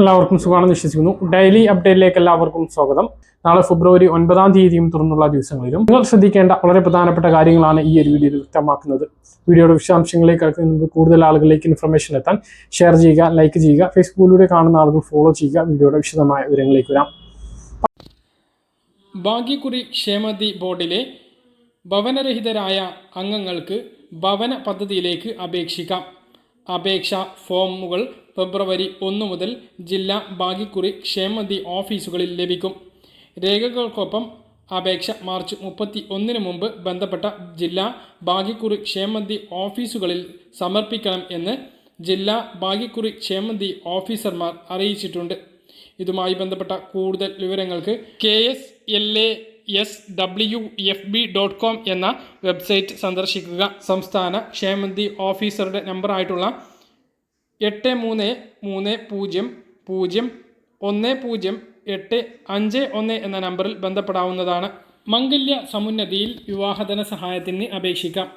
എല്ലാവർക്കും സുഖമാണെന്ന് വിശ്വസിക്കുന്നു. ഡെയിലി അപ്ഡേറ്റിലേക്ക് എല്ലാവർക്കും സ്വാഗതം. നാളെ ഫെബ്രുവരി ഒൻപതാം തീയതിയും തുറന്നുള്ള ദിവസങ്ങളിലും നിങ്ങൾ ശ്രദ്ധിക്കേണ്ട വളരെ പ്രധാനപ്പെട്ട കാര്യങ്ങളാണ് ഈ ഒരു വീഡിയോയിൽ വ്യക്തമാക്കുന്നത്. വീഡിയോയുടെ വിശദാംശങ്ങളിലേക്ക് കടക്കുന്നത് കൂടുതൽ ആളുകളിലേക്ക് ഇൻഫർമേഷൻ എത്താൻ ഷെയർ ചെയ്യുക ലൈക്ക് ചെയ്യുക ഫേസ്ബുക്കിലൂടെ കാണുന്ന ആളുകൾ ഫോളോ ചെയ്യുക വീഡിയോയുടെ വിശദമായ വിവരങ്ങളിലേക്ക് വരാം. ഭാഗ്യക്കുറി ക്ഷേമതി ബോർഡിലെ ഭവനരഹിതരായ അംഗങ്ങൾക്ക് ഭവന പദ്ധതിയിലേക്ക് അപേക്ഷിക്കാം. അപേക്ഷാ ഫോമുകൾ ഫെബ്രുവരി ഒന്ന് മുതൽ ജില്ലാ ഭാഗ്യക്കുറി ക്ഷേമനിധി ഓഫീസുകളിൽ ലഭിക്കും. രേഖകൾക്കൊപ്പം അപേക്ഷ മാർച്ച് മുപ്പത്തി ഒന്നിന് മുമ്പ് ബന്ധപ്പെട്ട ജില്ലാ ഭാഗ്യക്കുറി ക്ഷേമനിധി ഓഫീസുകളിൽ സമർപ്പിക്കണം എന്ന് ജില്ലാ ഭാഗ്യക്കുറി ക്ഷേമനിധി ഓഫീസർമാർ അറിയിച്ചിട്ടുണ്ട്. ഇതുമായി ബന്ധപ്പെട്ട കൂടുതൽ വിവരങ്ങൾക്ക് K S L A S W F B dot com എന്ന വെബ്സൈറ്റ് സന്ദർശിക്കുക. സംസ്ഥാന ക്ഷേമനിധി ഓഫീസറുടെ നമ്പറായിട്ടുള്ള എട്ട് മൂന്ന് മൂന്ന് പൂജ്യം പൂജ്യം ഒന്ന് പൂജ്യം എട്ട് അഞ്ച് ഒന്ന് എന്ന നമ്പറിൽ ബന്ധപ്പെടാവുന്നതാണ്. മംഗല്യ സമുന്നതിയിൽ വിവാഹധന സഹായത്തിന് അപേക്ഷിക്കാം.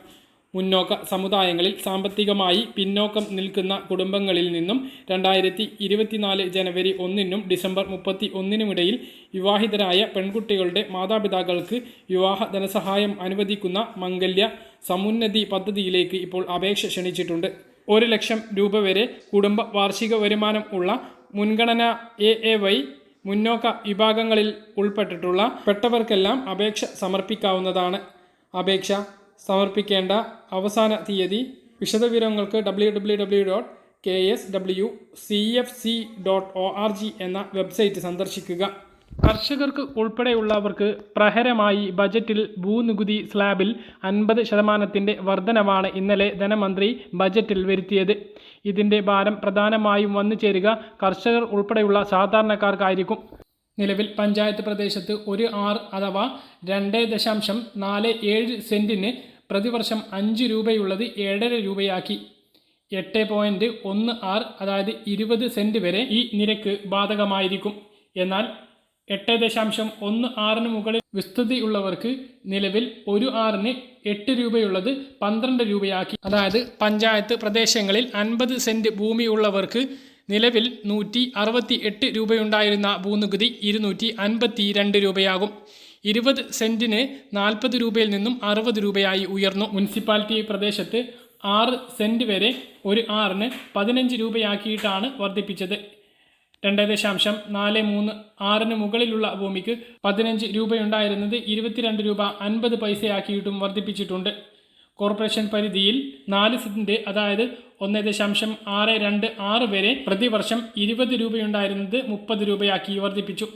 മുന്നോക്ക സമുദായങ്ങളിൽ സാമ്പത്തികമായി പിന്നോക്കം നിൽക്കുന്ന കുടുംബങ്ങളിൽ നിന്നും രണ്ടായിരത്തി ഇരുപത്തിനാല് ജനുവരി ഒന്നിനും ഡിസംബർ മുപ്പത്തി ഒന്നിനുമിടയിൽ വിവാഹിതരായ പെൺകുട്ടികളുടെ മാതാപിതാക്കൾക്ക് വിവാഹ ധനസഹായം അനുവദിക്കുന്ന മംഗല്യ സമുന്നതി പദ്ധതിയിലേക്ക് ഇപ്പോൾ അപേക്ഷ ക്ഷണിച്ചിട്ടുണ്ട്. ഒരു ലക്ഷം രൂപ വരെ കുടുംബ വാർഷിക വരുമാനം ഉള്ള മുൻഗണന എ എ വൈ മുന്നോക്ക വിഭാഗങ്ങളിൽ ഉൾപ്പെട്ടിട്ടുള്ള പെട്ടവർക്കെല്ലാം അപേക്ഷ സമർപ്പിക്കാവുന്നതാണ്. അപേക്ഷ സമർപ്പിക്കേണ്ട അവസാന തീയതി വിശദവിവരങ്ങൾക്ക് W W W dot K S W C F C dot O R G എന്ന വെബ്സൈറ്റ് സന്ദർശിക്കുക. കർഷകർക്ക് ഉൾപ്പെടെയുള്ളവർക്ക് പ്രഹരമായി ബജറ്റിൽ ഭൂനികുതി സ്ലാബിൽ അൻപത് ശതമാനത്തിന്റെ വർധനവാണ് ഇന്നലെ ധനമന്ത്രി ബജറ്റിൽ വരുത്തിയത്. ഇതിന്റെ ഭാരം പ്രധാനമായും വന്നു ചേരുക കർഷകർ ഉൾപ്പെടെയുള്ള സാധാരണക്കാർക്കായിരിക്കും. നിലവിൽ പഞ്ചായത്ത് പ്രദേശത്ത് ഒരു ആർ അഥവാ രണ്ട് ദശാംശം നാല് ഏഴ് സെന്റിന് പ്രതിവർഷം അഞ്ച് രൂപയുള്ളത് ഏഴര രൂപയാക്കി. എട്ട് പോയിന്റ് ഒന്ന് ആറ് അതായത് ഇരുപത് സെന്റ് വരെ ഈ നിരക്ക് ബാധകമായിരിക്കും. എന്നാൽ എട്ട് ദശാംശം ഒന്ന് ആറിന് മുകളിൽ വിസ്തൃതിയുള്ളവർക്ക് നിലവിൽ ഒരു ആറിന് എട്ട് രൂപയുള്ളത് പന്ത്രണ്ട് രൂപയാക്കി. അതായത് പഞ്ചായത്ത് പ്രദേശങ്ങളിൽ അൻപത് സെന്റ് ഭൂമിയുള്ളവർക്ക് നിലവിൽ നൂറ്റി അറുപത്തി എട്ട് രൂപയുണ്ടായിരുന്ന ഭൂനികുതി ഇരുന്നൂറ്റി അൻപത്തി രണ്ട് രൂപയാകും. ഇരുപത് സെന്റിന് നാൽപ്പത് രൂപയിൽ നിന്നും അറുപത് രൂപയായി ഉയർന്നു മുനിസിപ്പാലിറ്റി പ്രദേശത്ത് ആറ് സെന്റ് വരെ ഒരു ആറിന് പതിനഞ്ച് രൂപയാക്കിയിട്ടാണ് വർദ്ധിപ്പിച്ചത്. രണ്ട് ദശാംശം നാല് മൂന്ന് ആറിന് മുകളിലുള്ള ഭൂമിക്ക് പതിനഞ്ച് രൂപയുണ്ടായിരുന്നത് ഇരുപത്തിരണ്ട് രൂപ അൻപത് പൈസയാക്കിയിട്ടും വർദ്ധിപ്പിച്ചിട്ടുണ്ട്. കോർപ്പറേഷൻ പരിധിയിൽ നാല് സെന്റ് അതായത് ഒന്ന് ദശാംശം ആറ് രണ്ട് ആറ് വരെ പ്രതിവർഷം ഇരുപത് രൂപയുണ്ടായിരുന്നത് മുപ്പത് രൂപയാക്കി വർദ്ധിപ്പിച്ചു.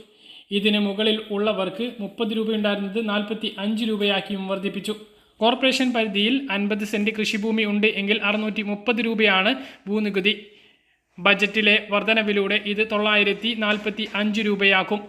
ഇതിന് മുകളിൽ ഉള്ളവർക്ക് മുപ്പത് രൂപയുണ്ടായിരുന്നത് നാൽപ്പത്തി അഞ്ച് രൂപയാക്കിയും വർദ്ധിപ്പിച്ചു. കോർപ്പറേഷൻ പരിധിയിൽ അൻപത് സെന്റ് കൃഷിഭൂമി ഉണ്ട് എങ്കിൽ അറുന്നൂറ്റി മുപ്പത് രൂപയാണ് ഭൂനികുതി. ബജറ്റിലെ വർധനവിലൂടെ ഇത് തൊള്ളായിരത്തി നാൽപ്പത്തി അഞ്ച് രൂപയാക്കും.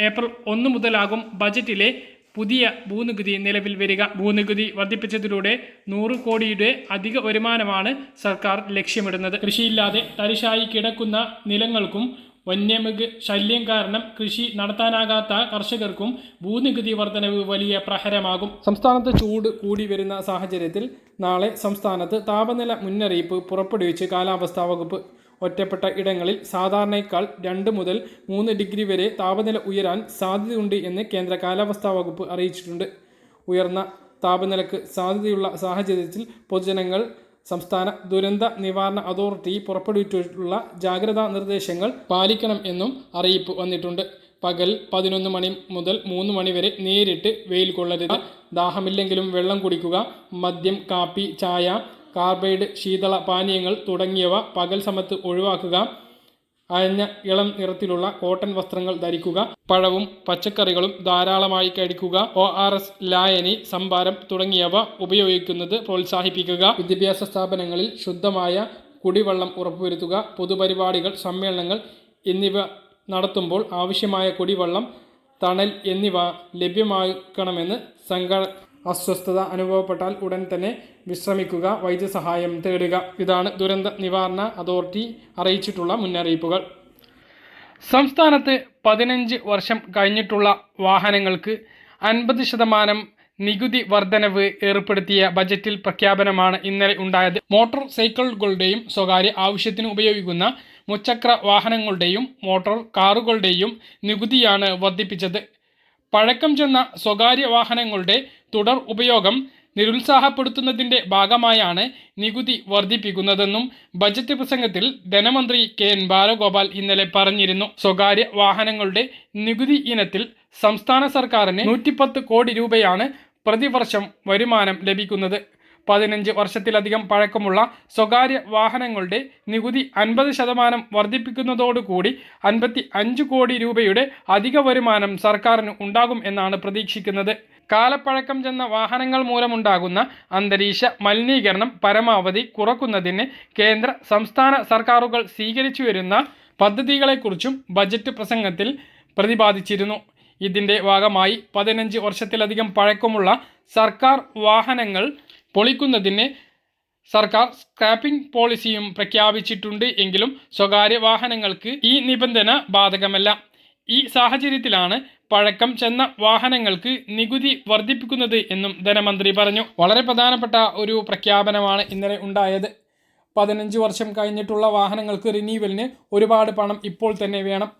ഏപ്രിൽ ഒന്ന് മുതലാകും ബജറ്റിലെ പുതിയ ഭൂനികുതി നിലവിൽ വരിക. ഭൂനികുതി വർദ്ധിപ്പിച്ചതിലൂടെ നൂറ് കോടിയുടെ അധിക വരുമാനമാണ് സർക്കാർ ലക്ഷ്യമിടുന്നത്. കൃഷിയില്ലാതെ തരിശായി കിടക്കുന്ന നിലങ്ങൾക്കും വന്യമൃഗ ശല്യം കാരണം കൃഷി നടത്താനാകാത്ത കർഷകർക്കും ഭൂനികുതി വർധനവ് വലിയ പ്രഹരമാകും. സംസ്ഥാനത്ത് ചൂട് കൂടി വരുന്ന സാഹചര്യത്തിൽ നാളെ സംസ്ഥാനത്ത് താപനില മുന്നറിയിപ്പ് പുറപ്പെടുവിച്ച് കാലാവസ്ഥാ വകുപ്പ് ഒറ്റപ്പെട്ട ഇടങ്ങളിൽ സാധാരണയേക്കാൾ രണ്ട് മുതൽ മൂന്ന് ഡിഗ്രി വരെ താപനില ഉയരാൻ സാധ്യതയുണ്ട് എന്ന് കേന്ദ്ര കാലാവസ്ഥാ വകുപ്പ് അറിയിച്ചിട്ടുണ്ട്. ഉയർന്ന താപനിലക്ക് സാധ്യതയുള്ള സാഹചര്യത്തിൽ പൊതുജനങ്ങൾ സംസ്ഥാന ദുരന്ത നിവാരണ അതോറിറ്റി പുറപ്പെടുവിച്ചിട്ടുള്ള ജാഗ്രതാ നിർദ്ദേശങ്ങൾ പാലിക്കണം എന്നും അറിയിപ്പ് വന്നിട്ടുണ്ട്. പകൽ പതിനൊന്ന് മണി മുതൽ മൂന്ന് മണി വരെ നേരിട്ട് വെയിൽ കൊള്ളരുത്. ദാഹമില്ലെങ്കിലും വെള്ളം കുടിക്കുക മദ്യം കാപ്പി ചായ കാർബൈഡ് ശീതള പാനീയങ്ങൾ തുടങ്ങിയവ പകൽ സമയത്ത് ഒഴിവാക്കുക അയഞ്ഞ ഇളം നിറത്തിലുള്ള കോട്ടൺ വസ്ത്രങ്ങൾ ധരിക്കുക പഴവും പച്ചക്കറികളും ധാരാളമായി കഴിക്കുക ഒ ആർ എസ് ലായനി സംഭാരം തുടങ്ങിയവ ഉപയോഗിക്കുന്നത് പ്രോത്സാഹിപ്പിക്കുക വിദ്യാഭ്യാസ സ്ഥാപനങ്ങളിൽ ശുദ്ധമായ കുടിവെള്ളം ഉറപ്പുവരുത്തുക പൊതുപരിപാടികൾ സമ്മേളനങ്ങൾ എന്നിവ നടത്തുമ്പോൾ ആവശ്യമായ കുടിവെള്ളം തണൽ എന്നിവ ലഭ്യമാക്കണമെന്ന് സംഘ അസ്വസ്ഥത അനുഭവപ്പെട്ടാൽ ഉടൻ തന്നെ വിശ്രമിക്കുക വൈദ്യസഹായം തേടുക. ഇതാണ് ദുരന്ത നിവാരണ അതോറിറ്റി അറിയിച്ചിട്ടുള്ള മുന്നറിയിപ്പുകൾ. സംസ്ഥാനത്ത് പതിനഞ്ച് വർഷം കഴിഞ്ഞിട്ടുള്ള വാഹനങ്ങൾക്ക് അൻപത് ശതമാനം നികുതി വർധനവ് ഏർപ്പെടുത്തിയ ബജറ്റിൽ പ്രഖ്യാപനമാണ് ഇന്നലെ ഉണ്ടായത്. മോട്ടോർ സൈക്കിളുകളുടെയും സ്വകാര്യ ആവശ്യത്തിന് ഉപയോഗിക്കുന്ന മുച്ചക്ര വാഹനങ്ങളുടെയും മോട്ടോർ കാറുകളുടെയും നികുതിയാണ് വർദ്ധിപ്പിച്ചത് പഴക്കം ചെന്ന സ്വകാര്യ വാഹനങ്ങളുടെ തുടർ ഉപയോഗം നിരുത്സാഹപ്പെടുത്തുന്നതിന്റെ ഭാഗമായാണ് നികുതി വർദ്ധിപ്പിക്കുന്നതെന്നും ബജറ്റ് പ്രസംഗത്തിൽ ധനമന്ത്രി കെ എൻ ബാലഗോപാൽ ഇന്നലെ പറഞ്ഞിരുന്നു. സ്വകാര്യ വാഹനങ്ങളുടെ നികുതി ഇനത്തിൽ സംസ്ഥാന സർക്കാരിന് നൂറ്റിപ്പത്ത് കോടി രൂപയാണ് പ്രതിവർഷം വരുമാനം ലഭിക്കുന്നത്. പതിനഞ്ച് വർഷത്തിലധികം പഴക്കമുള്ള സ്വകാര്യ വാഹനങ്ങളുടെ നികുതി അൻപത് ശതമാനം വർദ്ധിപ്പിക്കുന്നതോടുകൂടി അൻപത്തി അഞ്ച് കോടി രൂപയുടെ അധിക വരുമാനം സർക്കാരിന് ഉണ്ടാകും എന്നാണ് പ്രതീക്ഷിക്കുന്നത്. കാലപ്പഴക്കം ചെന്ന വാഹനങ്ങൾ മൂലമുണ്ടാകുന്ന അന്തരീക്ഷ മലിനീകരണം പരമാവധി കുറക്കുന്നതിന് കേന്ദ്ര സംസ്ഥാന സർക്കാരുകൾ സ്വീകരിച്ചു വരുന്ന പദ്ധതികളെക്കുറിച്ചും ബജറ്റ് പ്രസംഗത്തിൽ പ്രതിപാദിച്ചിരുന്നു. ഇതിന്റെ ഭാഗമായി പതിനഞ്ച് വർഷത്തിലധികം പഴക്കമുള്ള സർക്കാർ വാഹനങ്ങൾ പൊളിക്കുന്നതിന് സർക്കാർ സ്ക്രാപ്പിംഗ് പോളിസിയും പ്രഖ്യാപിച്ചിട്ടുണ്ട് എങ്കിലും സ്വകാര്യ വാഹനങ്ങൾക്ക് ഈ നിബന്ധന ബാധകമല്ല. ഈ സാഹചര്യത്തിലാണ് പഴക്കം ചെന്ന വാഹനങ്ങൾക്ക് നികുതി വർദ്ധിപ്പിക്കുന്നത് എന്നും ധനമന്ത്രി പറഞ്ഞു. വളരെ പ്രധാനപ്പെട്ട ഒരു പ്രഖ്യാപനമാണ് ഇന്നലെ ഉണ്ടായത്. പതിനഞ്ച് വർഷം കഴിഞ്ഞിട്ടുള്ള വാഹനങ്ങൾക്ക് റിനീവലിന് ഒരുപാട് പണം ഇപ്പോൾ തന്നെ വേണം.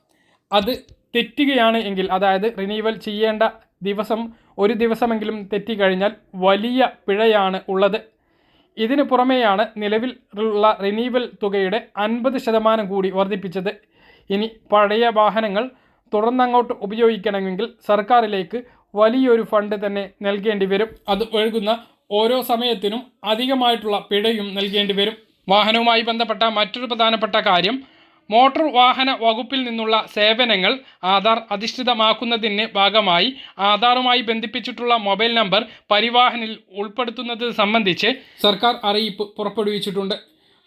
അത് തെറ്റുകയാണ് എങ്കിൽ അതായത് റിനീവൽ ചെയ്യേണ്ട ദിവസം ഒരു ദിവസമെങ്കിലും തെറ്റിക്കഴിഞ്ഞാൽ വലിയ പിഴയാണ് ഉള്ളത്. ഇതിനു പുറമെയാണ് നിലവിൽ ഉള്ള റിനീവൽ തുകയുടെ അൻപത് ശതമാനം കൂടി വർദ്ധിപ്പിച്ചത്. ഇനി പഴയ വാഹനങ്ങൾ തുടർന്നങ്ങോട്ട് ഉപയോഗിക്കണമെങ്കിൽ സർക്കാരിലേക്ക് വലിയൊരു ഫണ്ട് തന്നെ നൽകേണ്ടി വരും. അത് ഒഴുകുന്ന ഓരോ സമയത്തിനും അധികമായിട്ടുള്ള പിഴയും നൽകേണ്ടി വരും. വാഹനവുമായി ബന്ധപ്പെട്ട മറ്റൊരു പ്രധാനപ്പെട്ട കാര്യം മോട്ടോർ വാഹന വകുപ്പിൽ നിന്നുള്ള സേവനങ്ങൾ ആധാർ അധിഷ്ഠിതമാക്കുന്നതിന് ഭാഗമായി ആധാറുമായി ബന്ധിപ്പിച്ചിട്ടുള്ള മൊബൈൽ നമ്പർ പരിവാഹനിൽ ഉൾപ്പെടുത്തുന്നത് സംബന്ധിച്ച് സർക്കാർ അറിയിപ്പ് പുറപ്പെടുവിച്ചിട്ടുണ്ട്.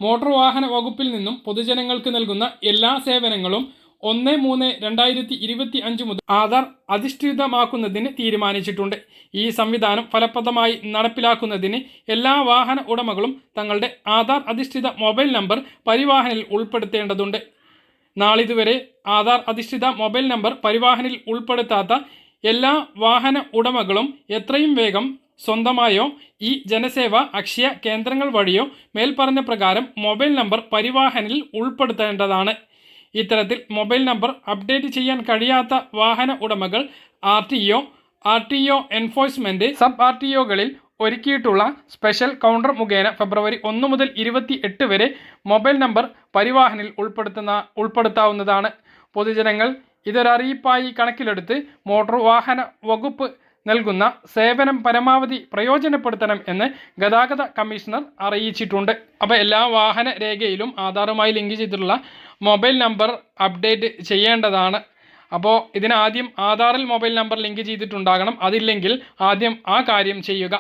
മോട്ടോർ വാഹന വകുപ്പിൽ നിന്നും പൊതുജനങ്ങൾക്ക് നൽകുന്ന എല്ലാ സേവനങ്ങളും ഒന്ന് മൂന്ന് രണ്ടായിരത്തി ഇരുപത്തി അഞ്ച് മുതൽ ആധാർ അധിഷ്ഠിതമാക്കുന്നതിന് തീരുമാനിച്ചിട്ടുണ്ട്. ഈ സംവിധാനം ഫലപ്രദമായി നടപ്പിലാക്കുന്നതിന് എല്ലാ വാഹന ഉടമകളും തങ്ങളുടെ ആധാർ അധിഷ്ഠിത മൊബൈൽ നമ്പർ പരിവാഹനിൽ ഉൾപ്പെടുത്തേണ്ടതുണ്ട്. നാളിതുവരെ ആധാർ അധിഷ്ഠിത മൊബൈൽ നമ്പർ പരിവാഹനിൽ ഉൾപ്പെടുത്താത്ത എല്ലാ വാഹന ഉടമകളും എത്രയും വേഗം സ്വന്തമായോ ഈ ജനസേവ അക്ഷയ കേന്ദ്രങ്ങൾ വഴിയോ മേൽപ്പറഞ്ഞ പ്രകാരം മൊബൈൽ നമ്പർ പരിവാഹനിൽ ഉൾപ്പെടുത്തേണ്ടതാണ്. ഇത്തരത്തിൽ മൊബൈൽ നമ്പർ അപ്ഡേറ്റ് ചെയ്യാൻ കഴിയാത്ത വാഹന ഉടമകൾ R T O R T O enforcement sub R T ഒകളിൽ ഒരുക്കിയിട്ടുള്ള സ്പെഷ്യൽ കൗണ്ടർ മുഖേന ഫെബ്രുവരി ഒന്ന് മുതൽ ഇരുപത്തി എട്ട് വരെ മൊബൈൽ നമ്പർ പരിവാഹനിൽ ഉൾപ്പെടുത്തുന്ന ഉൾപ്പെടുത്താവുന്നതാണ്. പൊതുജനങ്ങൾ ഇതൊരറിയിപ്പായി കണക്കിലെടുത്ത് മോട്ടോർ വാഹന വകുപ്പ് നൽകുന്ന സേവനം പരമാവധി പ്രയോജനപ്പെടുത്തണം എന്ന് ഗതാഗത കമ്മീഷണർ അറിയിച്ചിട്ടുണ്ട്. അപ്പോൾ എല്ലാ വാഹന രേഖയിലും ആധാറുമായി ലിങ്ക് ചെയ്തിട്ടുള്ള മൊബൈൽ നമ്പർ അപ്ഡേറ്റ് ചെയ്യേണ്ടതാണ്. അപ്പോൾ ഇതിനാദ്യം ആധാറിൽ മൊബൈൽ നമ്പർ ലിങ്ക് ചെയ്തിട്ടുണ്ടാകണം. അതില്ലെങ്കിൽ ആദ്യം ആ കാര്യം ചെയ്യുക.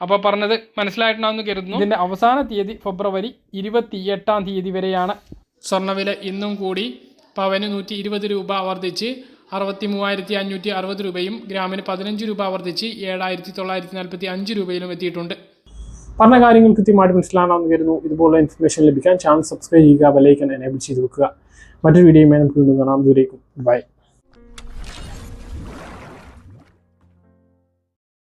അപ്പോൾ പറഞ്ഞത് മനസ്സിലായിട്ടുണ്ടാവുമെന്ന് കരുതുന്നു. ഇതിന്റെ അവസാന തീയതി ഫെബ്രുവരി ഇരുപത്തി എട്ടാം തീയതി വരെയാണ്. സ്വർണവില ഇന്നും കൂടി പവന് നൂറ്റി ഇരുപത് രൂപ വർദ്ധിച്ച് അറുപത്തി മൂവായിരത്തി അഞ്ഞൂറ്റി അറുപത് രൂപയും ഗ്രാമിന് പതിനഞ്ച് രൂപ വർദ്ധിച്ച് ഏഴായിരത്തി തൊള്ളായിരത്തി നാൽപ്പത്തി അഞ്ച് രൂപയിലും എത്തിയിട്ടുണ്ട്. പറഞ്ഞ കാര്യങ്ങൾ കൃത്യമായിട്ട് മനസ്സിലാണെന്ന് കരുതുന്നു. ഇതുപോലുള്ള ഇൻഫർമേഷൻ ലഭിക്കാൻ ചാനൽ സബ്സ്ക്രൈബ് ചെയ്യുക ബെലൈക്കൻ എനേബിൾ ചെയ്ത് വെക്കുക. മറ്റൊരു വീഡിയോയുമായി നമുക്ക് വീണ്ടും കാണാം. ദൂരേക്കും ബൈ